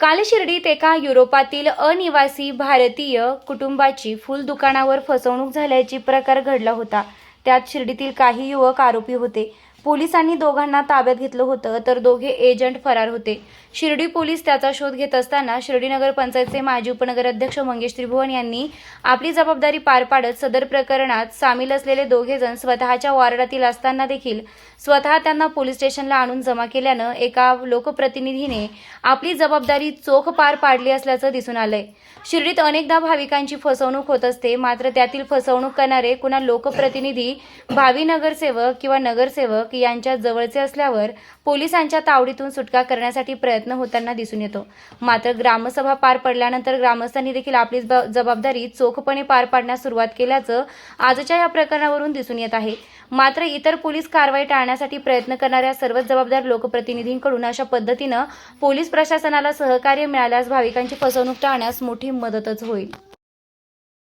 काल शिर्डीत एका युरोपातील अनिवासी भारतीय कुटुंबाची फुल दुकानावर फसवणूक झाल्याची प्रकार घडला होता. त्यात शिर्डीतील काही युवक आरोपी होते. पोलिसांनी दोघांना ताब्यात घेतलं होतं तर दोघे एजंट फरार होते. शिर्डी पोलीस त्याचा शोध घेत असताना शिर्डी नगर पंचायतचे माजी उपनगराध्यक्ष मंगेश त्रिभुवन यांनी आपली जबाबदारी पार पाडत सदर प्रकरणात सामील असलेले दोघे जण स्वतःच्या वॉर्डातील असताना देखील स्वतः त्यांना पोलीस स्टेशनला आणून जमा केल्यानं एका लोकप्रतिनिधीने आपली जबाबदारी चोख पार पाडली असल्याचं दिसून आलंय. शिर्डीत अनेकदा भाविकांची फसवणूक होत असते मात्र त्यातील फसवणूक करणारे कुणा लोकप्रतिनिधी भावी नगरसेवक किंवा नगरसेवक यांच्या जवळचे असल्यावर पोलिसांच्या तावडीतून सुटका करण्यासाठी प्रयत्न होताना दिसून येतो. मात्र ग्रामसभा पार पडल्यानंतर ग्रामस्थांनी देखील आपली जबाबदारी चोखपणे पार पाडण्यास सुरुवात केल्याचं आजच्या या प्रकरणावरून दिसून येत आहे. मात्र इतर पोलीस कारवाई टाळण्यासाठी प्रयत्न करणाऱ्या सर्वच जबाबदार लोकप्रतिनिधींकडून अशा पद्धतीनं पोलीस प्रशासनाला सहकार्य मिळाल्यास भाविकांची फसवणूक टाळण्यास मोठी मदतच होईल.